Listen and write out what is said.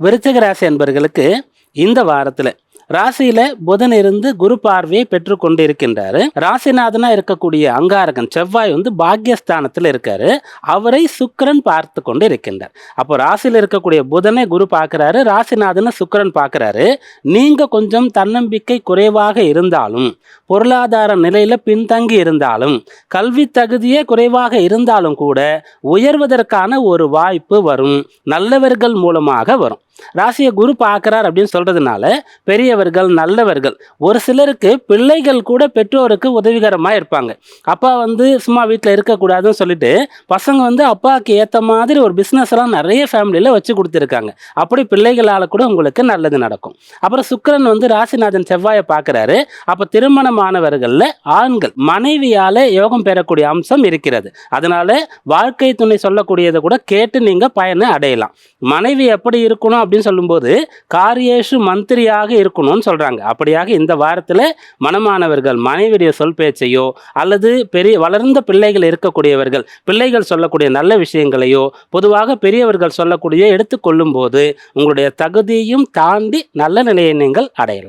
விருச்சிக ராசி அன்பர்களுக்கு இந்த வாரத்துல ராசியில புதன் இருந்து குரு பார்வையை பெற்று கொண்டு இருக்கின்றாரு ராசிநாதனா இருக்கக்கூடிய அங்காரகன் செவ்வாய் வந்து பாக்யஸ்தானத்தில் இருக்காரு. அவரை சுக்கரன் பார்த்து கொண்டு இருக்கின்றார். அப்போ ராசியில் இருக்கக்கூடிய புதனை குரு பார்க்கிறாரு ராசிநாதனை சுக்கரன் பார்க்கிறாரு. நீங்க கொஞ்சம் தன்னம்பிக்கை குறைவாக இருந்தாலும் பொருளாதார நிலையில பின்தங்கி இருந்தாலும் கல்வி தகுதியே குறைவாக இருந்தாலும் கூட உயர்வதற்கான ஒரு வாய்ப்பு வரும். நல்லவர்கள் மூலமாக வரும். ராசியை குரு பார்க்குறார் அப்படின்னு சொல்றதுனால பெரியவர்கள் நல்லவர்கள் ஒரு சிலருக்கு பிள்ளைகள் கூட பெற்றோருக்கு உதவிகரமா இருப்பாங்க. அப்பா வந்து சும்மா வீட்டில் இருக்கக்கூடாதுன்னு சொல்லிட்டு பசங்க வந்து அப்பாவுக்கு ஏற்ற மாதிரி ஒரு பிஸ்னஸ்லாம் எல்லாம் நிறைய ஃபேமிலியில் வச்சு கொடுத்துருக்காங்க. அப்படி பிள்ளைகளால் கூட உங்களுக்கு நல்லது நடக்கும். அப்புறம் சுக்கிரன் வந்து ராசிநாதன் செவ்வாயை பார்க்கறாரு. அப்போ திருமணமானவர்களில் ஆண்கள் மனைவியால் யோகம் பெறக்கூடிய அம்சம் இருக்கிறது. அதனால வாழ்க்கை துணை சொல்லக்கூடியதை கூட கேட்டு நீங்கள் பயனை அடையலாம். மனைவி எப்படி இருக்கணும் அப்படின்னு சொல்லும்போது காரியேஷு மந்திரியாக இருக்கணும்னு சொல்கிறாங்க அப்படியாக இந்த வாரத்தில் மனமானவர்கள் மனைவிடைய சொல் பேச்சையோ அல்லது பெரிய வளர்ந்த பிள்ளைகள் இருக்கக்கூடியவர்கள் பிள்ளைகள் சொல்லக்கூடிய நல்ல விஷயங்களையோ பொதுவாக பெரியவர்கள் சொல்லக்கூடிய எடுத்துக்கொள்ளும் போது உங்களுடைய தகுதியும் தாண்டி நல்ல நிலையை நீங்கள் அடையலாம்.